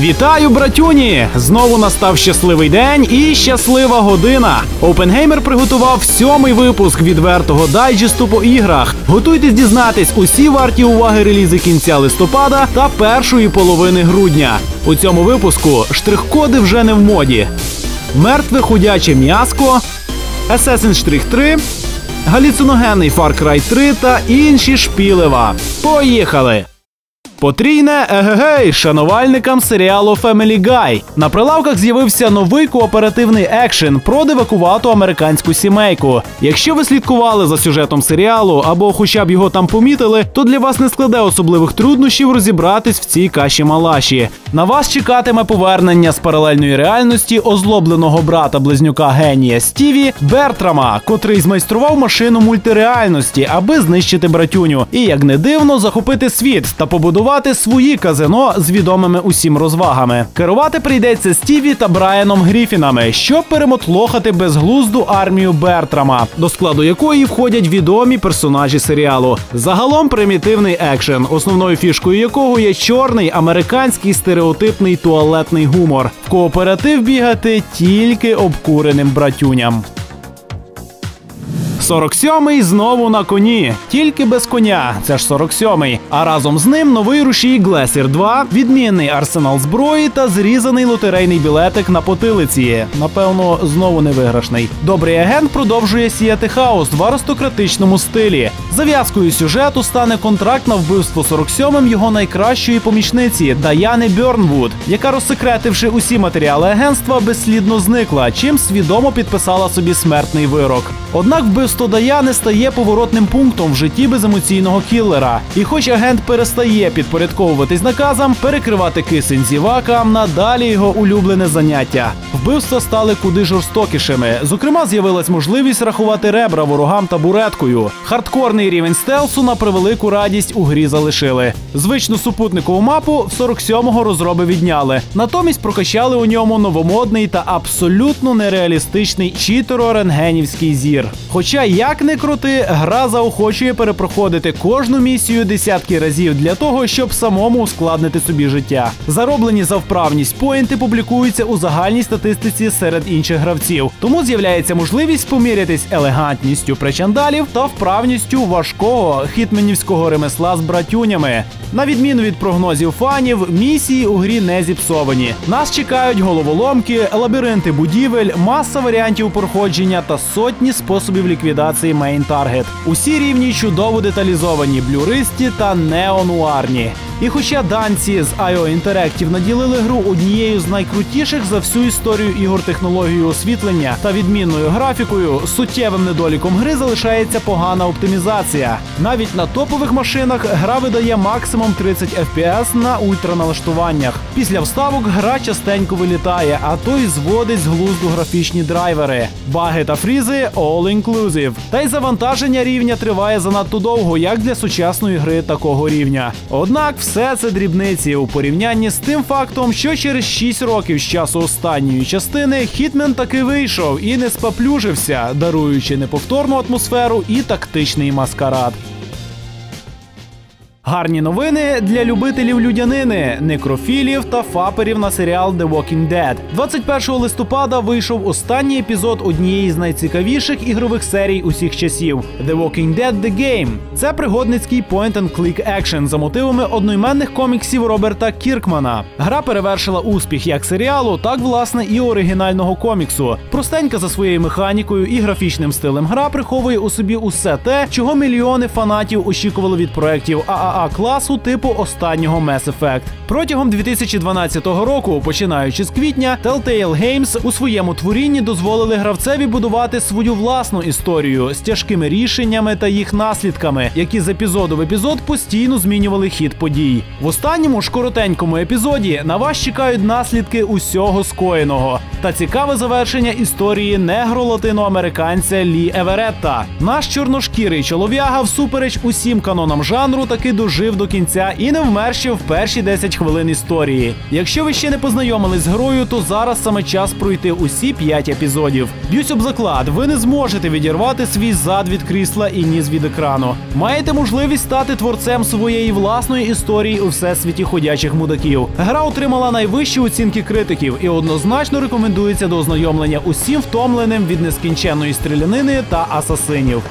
Вітаю, братюні! Знову настав щасливий день і щаслива година. Опенгеймер приготував сьомий випуск відвертого дайджесту по іграх. Готуйтесь дізнатись усі варті уваги релізи кінця листопада та першої половини грудня. У цьому випуску штрих-коди вже не в моді. Мертве худяче м'яско, Assassin's 3, галюциногенний Far Cry 3 та інші шпілева. Поїхали! Потрійне егегей шанувальникам серіалу Family Guy. На прилавках з'явився новий кооперативний екшен про дивакувату американську сімейку. Якщо ви слідкували за сюжетом серіалу або хоча б його там помітили, то для вас не складе особливих труднощів розібратись в цій каші малаші. На вас чекатиме повернення з паралельної реальності озлобленого брата близнюка генія Стіві Бертрама, котрий змайстрував машину мультиреальності, аби знищити братюню, і як не дивно, захопити світ та побудувати свої казино з відомими усім розвагами. Керувати прийдеться Стіві та Брайаном Гріфінами, щоб перемотлохати безглузду армію Бертрама, до складу якої входять відомі персонажі серіалу. Загалом примітивний екшен, основною фішкою якого є чорний американський стереотипний туалетний гумор. В кооператив бігати тільки обкуреним братюням. 47-й знову на коні, тільки без коня. Це ж 47-й. А разом з ним новий рушій Глесір 2, відмінний арсенал зброї та зрізаний лотерейний білетик на потилиці. Напевно, знову невиграшний. Добрий агент продовжує сіяти хаос в аристократичному стилі. Зав'язкою сюжету стане контракт на вбивство 47-м його найкращої помічниці Даяни Бьорнвуд, яка розсекретивши усі матеріали агентства, безслідно зникла, чим свідомо підписала собі смертний вирок. Однак вбивство Даяни стає поворотним пунктом в житті беземоційного кіллера. І хоч агент перестає підпорядковуватись наказам, перекривати кисень зівакам надалі його улюблене заняття. Вбивства стали куди жорстокішими. Зокрема, з'явилась можливість рахувати ребра ворогам табуреткою. Хардкорний рівень стелсу на превелику радість у грі залишили. Звичну супутникову мапу в 47-го розроби відняли. Натомість прокачали у ньому новомодний та абсолютно нереалістичний чітеро-рентгенівський зір. Хоча, як не крути, гра заохочує перепроходити кожну місію десятки разів для того, щоб самому ускладнити собі життя. Зароблені за вправність поінти публікуються у загальній статистиці серед інших гравців. Тому з'являється можливість помірятись елегантністю причандалів та вправністю важкого хітменівського ремесла з братюнями. На відміну від прогнозів фанів, місії у грі не зіпсовані. Нас чекають головоломки, лабіринти будівель, маса варіантів проходження та сотні способів ліквідації мейн таргет. Усі рівні чудово деталізовані, блюристі та неонуарні. І хоча данці з IO Interactive наділили гру однією з найкрутіших за всю історію ігор технологією освітлення та відмінною графікою, суттєвим недоліком гри залишається погана оптимізація. Навіть на топових машинах гра видає максимум 30 FPS на ультраналаштуваннях. Після вставок гра частенько вилітає, а то й зводить з глузду графічні драйвери. Баги та фрізи all inclusive. Та й завантаження рівня триває занадто довго, як для сучасної гри такого рівня. Однак все це дрібниці у порівнянні з тим фактом, що через 6 років з часу останньої частини Хітмен таки вийшов і не спаплюжився, даруючи неповторну атмосферу і тактичний маскарад. Гарні новини для любителів людянини, некрофілів та фаперів на серіал The Walking Dead. 21 листопада вийшов останній епізод однієї з найцікавіших ігрових серій усіх часів The Walking Dead The Game. Це пригодницький point-and-click екшен за мотивами одноіменних коміксів Роберта Кіркмана. Гра перевершила успіх як серіалу, так власне і оригінального коміксу. Простенька за своєю механікою і графічним стилем гра приховує у собі усе те, чого мільйони фанатів очікували від проєктів ААА класу типу останнього Mass Effect. Протягом 2012 року, починаючи з квітня, Telltale Games у своєму творінні дозволили гравцеві будувати свою власну історію з тяжкими рішеннями та їх наслідками, які з епізоду в епізод постійно змінювали хід подій. В останньому ж коротенькому епізоді на вас чекають наслідки усього скоєного та цікаве завершення історії негро-латиноамериканця Лі Еверетта. Наш чорношкірий чолов'яга, всупереч усім канонам жанру, таки дожив до кінця і не вмер ще в перші 10 хвилин історії. Якщо ви ще не познайомились з грою, то зараз саме час пройти усі 5 епізодів. Б'юсь об заклад, ви не зможете відірвати свій зад від крісла і ніс від екрану. Маєте можливість стати творцем своєї власної історії у всесвіті ходячих мудаків. Гра отримала найвищі оцінки критиків і однозначно рекомендується до ознайомлення усім втомленим від нескінченної стрілянини та асасинів.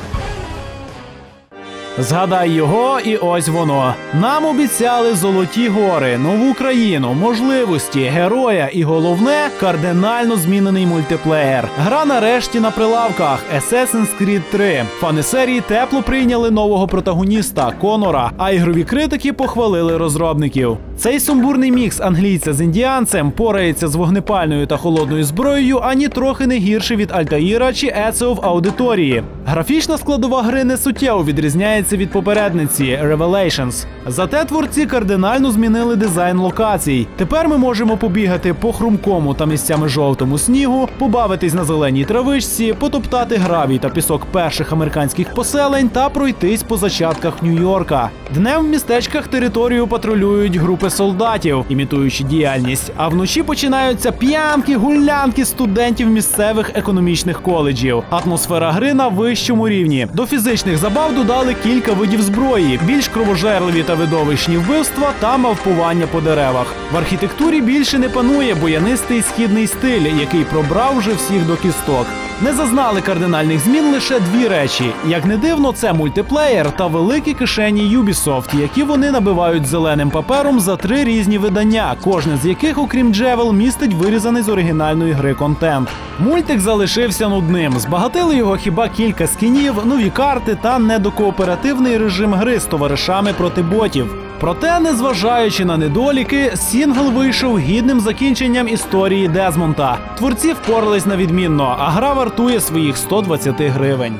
Згадай його, і ось воно. Нам обіцяли золоті гори, нову країну, можливості, героя і головне кардинально змінений мультиплеєр. Гра нарешті на прилавках Assassin's Creed 3. Фани серії тепло прийняли нового протагоніста Конора, а ігрові критики похвалили розробників. Цей сумбурний мікс англійця з індіанцем порається з вогнепальною та холодною зброєю, ані трохи не гірше від Альтаїра чи Еціо в аудиторії. Графічна складова гри не суттєво відрізняється від попередниці Revelations. Зате творці кардинально змінили дизайн локацій. Тепер ми можемо побігати по хрумкому та місцями жовтому снігу, побавитись на зеленій травичці, потоптати гравій та пісок перших американських поселень та пройтись по зачатках Нью-Йорка. Днем в містечках територію патрулюють групи солдатів, імітуючи діяльність. А вночі починаються п'янки, гулянки студентів місцевих економічних коледжів. Атмосфера гри на вищому рівні. До фізичних забав додали кілька видів зброї, більш кровожерливі та видовищні вбивства та мавпування по деревах. В архітектурі більше не панує боянистий східний стиль, який пробрав вже всіх до кісток. Не зазнали кардинальних змін лише дві речі. Як не дивно, це мультиплеєр та великі кишені Ubisoft, які вони набивають зеленим папером за три різні видання, кожне з яких, окрім Джевел, містить вирізаний з оригінальної гри контент. Мультик залишився нудним. Збагатили його хіба кілька скінів, нові карти та недокооперативний режим гри з товаришами проти ботів. Проте, незважаючи на недоліки, сінгл вийшов гідним закінченням історії Дезмонта. Творці впорались на відмінно, а гра вартує своїх 120 гривень.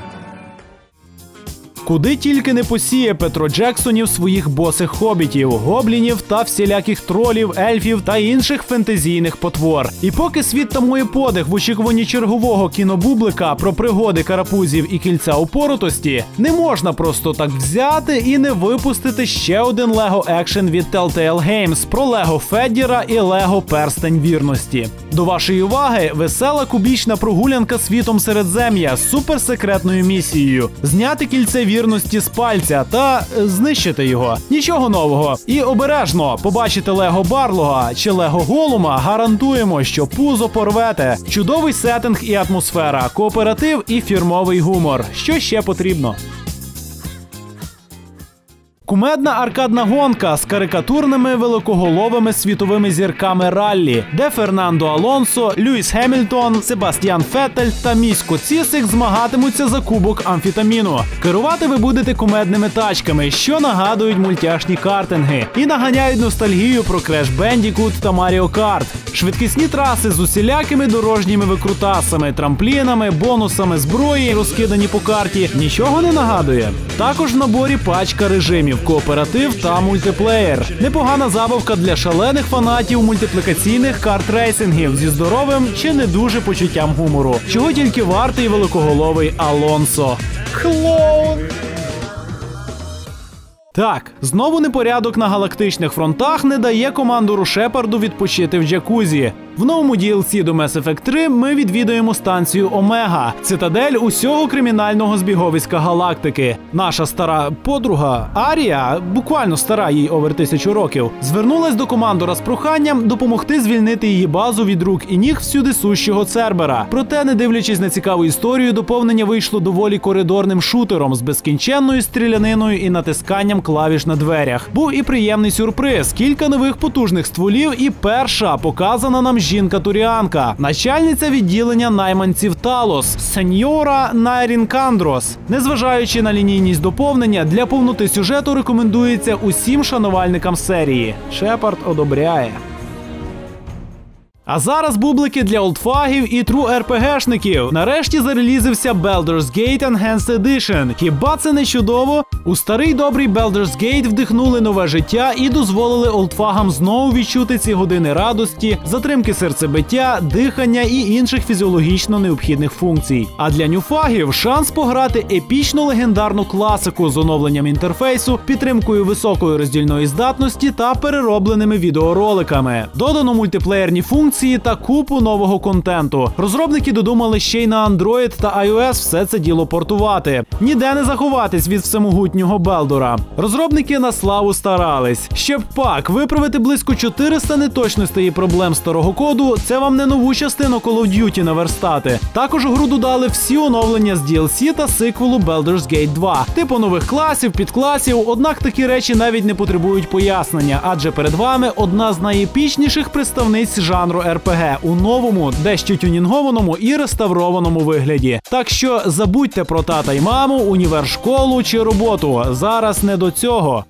Куди тільки не посіє Петро Джексонів своїх босих хобітів, гоблінів та всіляких тролів, ельфів та інших фентезійних потвор. І поки світ тамує подих в очікуванні чергового кінобублика про пригоди карапузів і кільця упоротості, не можна просто так взяти і не випустити ще один Лего екшен від Telltale Games про Лего Феддіра і Лего Перстень вірності. До вашої уваги весела кубічна прогулянка світом середзем'я з суперсекретною місією: зняти кільце вірності з пальця та е, знищити його. Нічого нового. І обережно побачите Лего Барлога чи Лего Голума. Гарантуємо, що пузо порвете. Чудовий сеттинг і атмосфера, кооператив і фірмовий гумор. Що ще потрібно? Кумедна аркадна гонка з карикатурними великоголовими світовими зірками раллі, де Фернандо Алонсо, Льюіс Хемільтон, Себастьян Феттель та Місько Цісик змагатимуться за кубок амфітаміну. Керувати ви будете кумедними тачками, що нагадують мультяшні картинги, і наганяють ностальгію про Crash Bandicoot та Mario Kart. Швидкісні траси з усілякими дорожніми викрутасами, трамплінами, бонусами зброї, розкидані по карті. Нічого не нагадує. Також в наборі пачка режимів, кооператив та мультиплеєр. Непогана забавка для шалених фанатів мультиплікаційних карт-рейсингів зі здоровим чи не дуже почуттям гумору. Чого тільки вартий великоголовий Алонсо. Клоун! Так, знову непорядок на галактичних фронтах не дає командору Шепарду відпочити в джакузі. В новому DLC до Mass Effect 3 ми відвідаємо станцію Омега, цитадель усього кримінального збіговиська галактики. Наша стара подруга Арія, буквально стара їй овер тисячу років, звернулась до командора з проханням допомогти звільнити її базу від рук і ніг всюди сущого Цербера. Проте, не дивлячись на цікаву історію, доповнення вийшло доволі коридорним шутером з безкінченною стріляниною і натисканням клавіш на дверях. Був і приємний сюрприз: кілька нових потужних стволів, і перша показана нам жінка-туріанка, начальниця відділення найманців Талос, сеньора Найрін Кандрос. Незважаючи на лінійність доповнення, для повноти сюжету рекомендується усім шанувальникам серії. Шепард одобряє. А зараз бублики для олдфагів і тру РПГшників. Нарешті зарелізився Baldur's Gate Enhanced Edition. Хіба це не чудово? У старий добрий Baldur's Gate вдихнули нове життя і дозволили олдфагам знову відчути ці години радості, затримки серцебиття, дихання і інших фізіологічно необхідних функцій. А для нюфагів шанс пограти епічну легендарну класику з оновленням інтерфейсу, підтримкою високої роздільної здатності та переробленими відеороликами. Додано мультиплеєрні функції та купу нового контенту. Розробники додумали ще й на Android та iOS все це діло портувати. Ніде не заховатись від всемогутнього Белдора. Розробники на славу старались. Щоб пак виправити близько 400 неточностей і проблем старого коду. Це вам не нову частину Call of Duty наверстати. Також у гру додали всі оновлення з DLC та сиквелу Baldur's Gate 2, типу нових класів, підкласів. Однак такі речі навіть не потребують пояснення, адже перед вами одна з найепічніших представниць жанру RPG у новому, дещо тюнінгованому і реставрованому вигляді. Так що забудьте про тата й маму, універшколу чи роботу. Зараз не до цього.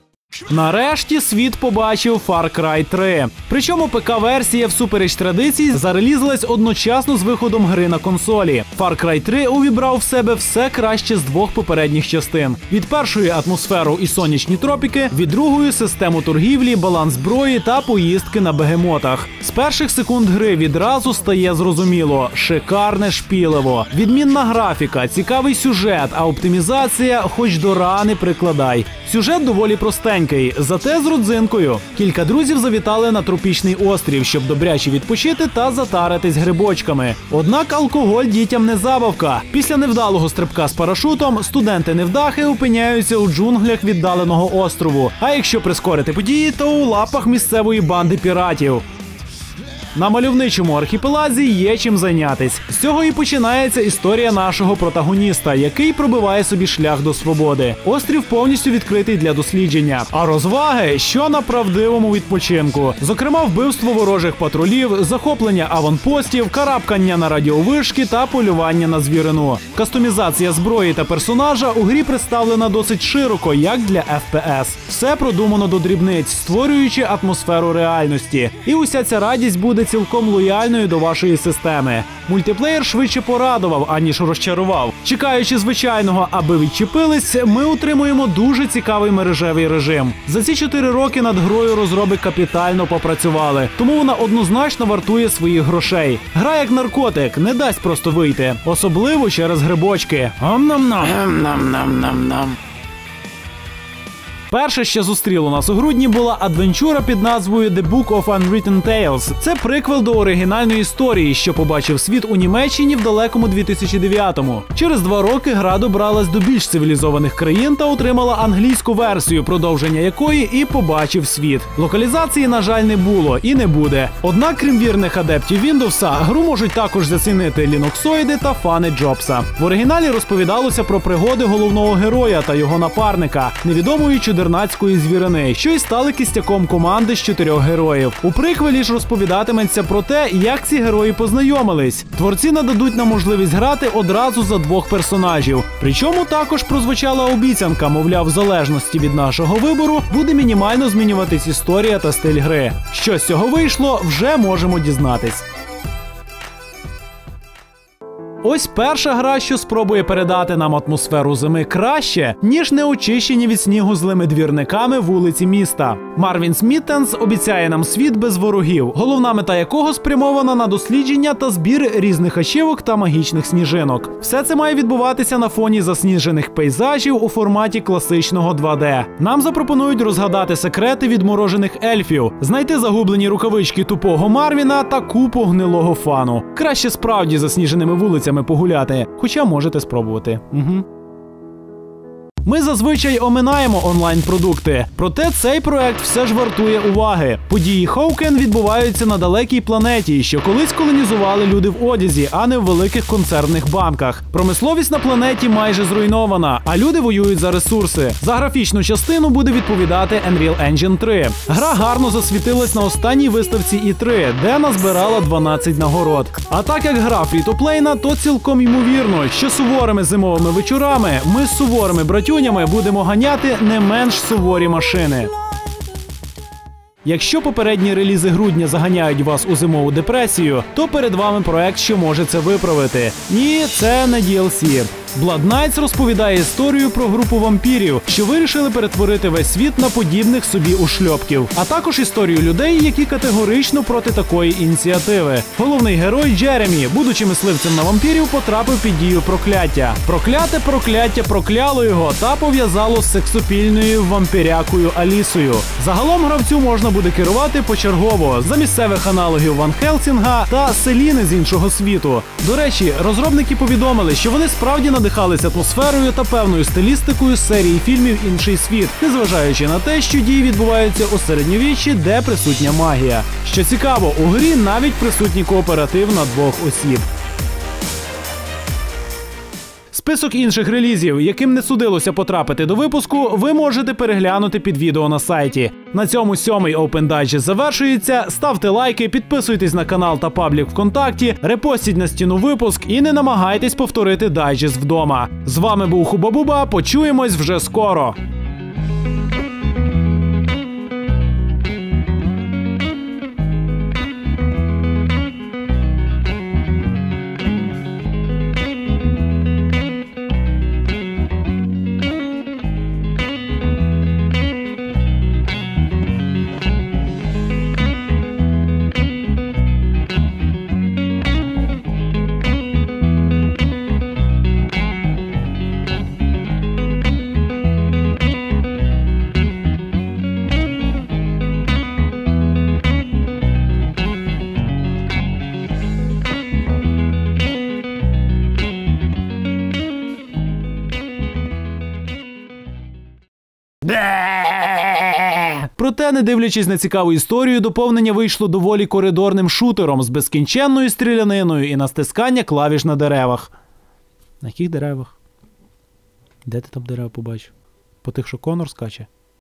Нарешті світ побачив Far Cry 3. Причому ПК-версія, всупереч традицій, зарелізилась одночасно з виходом гри на консолі. Far Cry 3 увібрав в себе все краще з двох попередніх частин: від першої атмосферу і сонячні тропіки, від другої систему торгівлі, баланс зброї та поїздки на бегемотах. З перших секунд гри відразу стає зрозуміло: шикарне шпілево, відмінна графіка, цікавий сюжет, а оптимізація, хоч до рани прикладай. Сюжет доволі простенький, зате з родзинкою. Кілька друзів завітали на тропічний острів, щоб добряче відпочити та затаритись грибочками. Однак алкоголь дітям не забавка. Після невдалого стрибка з парашутом студенти невдахи опиняються у джунглях віддаленого острову. А якщо прискорити події, то у лапах місцевої банди піратів. На мальовничому архіпелазі є чим зайнятись. З цього і починається історія нашого протагоніста, який пробиває собі шлях до свободи. Острів повністю відкритий для дослідження. А розваги, що на правдивому відпочинку, зокрема, вбивство ворожих патрулів, захоплення аванпостів, карабкання на радіовишки та полювання на звірину. Кастомізація зброї та персонажа у грі представлена досить широко, як для FPS. Все продумано до дрібниць, створюючи атмосферу реальності. І уся ця радість буде цілком лояльною до вашої системи. Мультиплеєр швидше порадував, аніж розчарував. Чекаючи звичайного, аби відчепились, ми отримуємо дуже цікавий мережевий режим. За ці чотири роки над грою розроби капітально попрацювали, тому вона однозначно вартує своїх грошей. Гра як наркотик не дасть просто вийти, особливо через грибочки. Ам-нам-нам. Перше, що зустріло нас у грудні, була адвенчура під назвою The Book of Unwritten Tales. Це приквел до оригінальної історії, що побачив світ у Німеччині в далекому 2009-му. Через два роки гра добралась до більш цивілізованих країн та отримала англійську версію, продовження якої і побачив світ. Локалізації, на жаль, не було і не буде. Однак, крім вірних адептів Windows, гру можуть також зацінити ліноксоїди та фани Джобса. В оригіналі розповідалося про пригоди головного героя та його напарника, невідомої чудернацької звірини, що й стали кістяком команди з чотирьох героїв. У приквелі ж розповідатиметься про те, як ці герої познайомились. Творці нададуть нам можливість грати одразу за двох персонажів. Причому також прозвучала обіцянка, мовляв, в залежності від нашого вибору буде мінімально змінюватись історія та стиль гри. Що з цього вийшло, вже можемо дізнатись. Ось перша гра, що спробує передати нам атмосферу зими краще, ніж неочищені від снігу злими двірниками вулиці міста. Марвін Сміттенс обіцяє нам світ без ворогів, головна мета якого спрямована на дослідження та збір різних ачівок та магічних сніжинок. Все це має відбуватися на фоні засніжених пейзажів у форматі класичного 2D. Нам запропонують розгадати секрети відморожених ельфів, знайти загублені рукавички тупого Марвіна та купу гнилого фану. Краще справді засніженими вулицями погуляти, хоча можете спробувати. Угу. Ми зазвичай оминаємо онлайн-продукти, проте цей проект все ж вартує уваги. Події Хоукен відбуваються на далекій планеті, що колись колонізували люди в одязі, а не в великих концернних банках. Промисловість на планеті майже зруйнована, а люди воюють за ресурси. За графічну частину буде відповідати Unreal Engine 3. Гра гарно засвітилась на останній виставці І3, де назбирала 12 нагород. А так як гра фрі-то-плейна, то цілком ймовірно, що суворими зимовими вечорами ми з суворими братюнями будемо ганяти не менш суворі машини. Якщо попередні релізи грудня заганяють вас у зимову депресію, то перед вами проект, що може це виправити. Ні, це не DLC. Knights розповідає історію про групу вампірів, що вирішили перетворити весь світ на подібних собі ушльопків, а також історію людей, які категорично проти такої ініціативи. Головний герой Джеремі, будучи мисливцем на вампірів, потрапив під дію прокляття. Прокляте прокляття прокляло його та пов'язало з сексопільною вампірякою Алісою. Загалом гравцю можна буде керувати почергово за місцевих аналогів Ван Хелсінга та Селіни з іншого світу. До речі, розробники повідомили, що вони справді надихалися атмосферою та певною стилістикою серії фільмів Інший світ, незважаючи на те, що дії відбуваються у середньовіччі, де присутня магія. Що цікаво, у грі навіть присутній кооператив на двох осіб. Список інших релізів, яким не судилося потрапити до випуску, ви можете переглянути під відео на сайті. На цьому сьомий Open Digest завершується. Ставте лайки, підписуйтесь на канал та паблік ВКонтакті, репостіть на стіну випуск і не намагайтесь повторити дайджест вдома. З вами був Хуба-Буба. Почуємось вже скоро. Проте, не дивлячись на цікаву історію, доповнення вийшло доволі коридорним шутером з безкінченною стріляниною і настискання клавіш на деревах. На яких деревах? Де ти там дерева побачив? По тих, що Конор скаче?